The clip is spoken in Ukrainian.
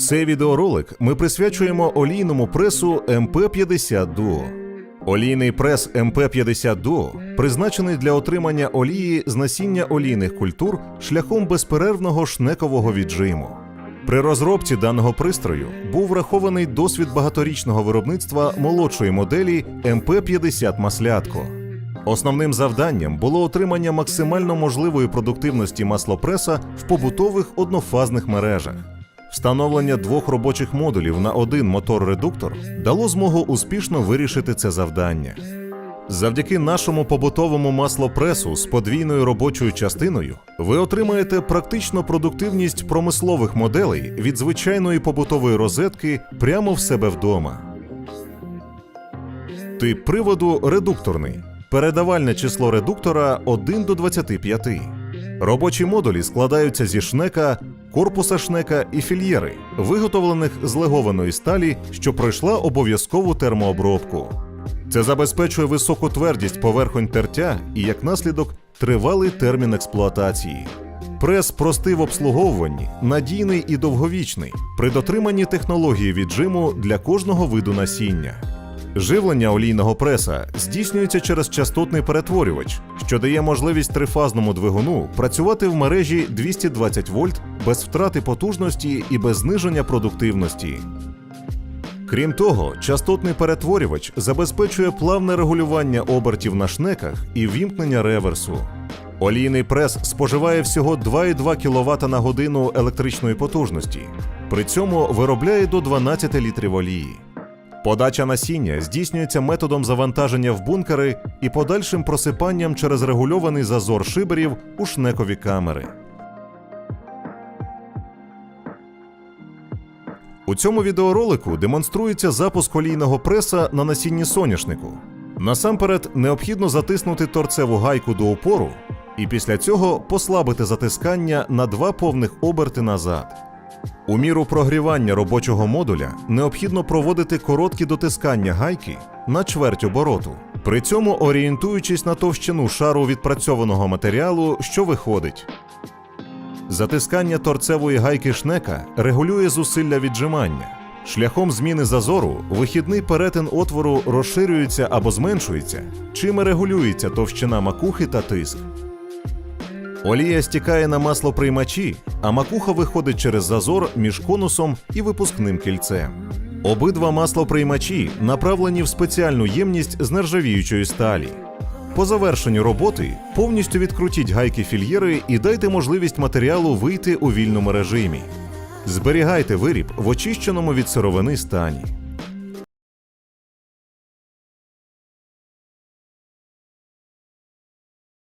Цей відеоролик ми присвячуємо олійному пресу МП-50 Duo. Олійний прес МП-50 Duo призначений для отримання олії з насіння олійних культур шляхом безперервного шнекового віджиму. При розробці даного пристрою був врахований досвід багаторічного виробництва молодшої моделі МП-50 Маслятко. Основним завданням було отримання максимально можливої продуктивності маслопреса в побутових однофазних мережах. Встановлення двох робочих модулів на один мотор-редуктор дало змогу успішно вирішити це завдання. Завдяки нашому побутовому маслопресу з подвійною робочою частиною ви отримаєте практично продуктивність промислових моделей від звичайної побутової розетки прямо в себе вдома. Тип приводу редукторний. Передавальне число редуктора 1 до 25. Робочі модулі складаються зі шнека, корпуса шнека і фільєри, виготовлених з легованої сталі, що пройшла обов'язкову термообробку. Це забезпечує високу твердість поверхонь тертя і, як наслідок, тривалий термін експлуатації. Прес простий в обслуговуванні, надійний і довговічний при дотриманні технології віджиму для кожного виду насіння. Живлення олійного преса здійснюється через частотний перетворювач, що дає можливість трифазному двигуну працювати в мережі 220 вольт без втрати потужності і без зниження продуктивності. Крім того, частотний перетворювач забезпечує плавне регулювання обертів на шнеках і вімкнення реверсу. Олійний прес споживає всього 2,2 кВт на годину електричної потужності, при цьому виробляє до 12 літрів олії. Подача насіння здійснюється методом завантаження в бункери і подальшим просипанням через регульований зазор шиберів у шнекові камери. У цьому відеоролику демонструється запуск олійного преса на насінні соняшнику. Насамперед необхідно затиснути торцеву гайку до опору і після цього послабити затискання на два повних оберти назад. У міру прогрівання робочого модуля необхідно проводити короткі дотискання гайки на чверть обороту, при цьому орієнтуючись на товщину шару відпрацьованого матеріалу, що виходить. Затискання торцевої гайки шнека регулює зусилля віджимання. Шляхом зміни зазору вихідний перетин отвору розширюється або зменшується, чим регулюється товщина макухи та тиск. Олія стікає на маслоприймачі, а макуха виходить через зазор між конусом і випускним кільцем. Обидва маслоприймачі направлені в спеціальну ємність з нержавіючої сталі. По завершенню роботи повністю відкрутіть гайки фільєри і дайте можливість матеріалу вийти у вільному режимі. Зберігайте виріб в очищеному від сировини стані.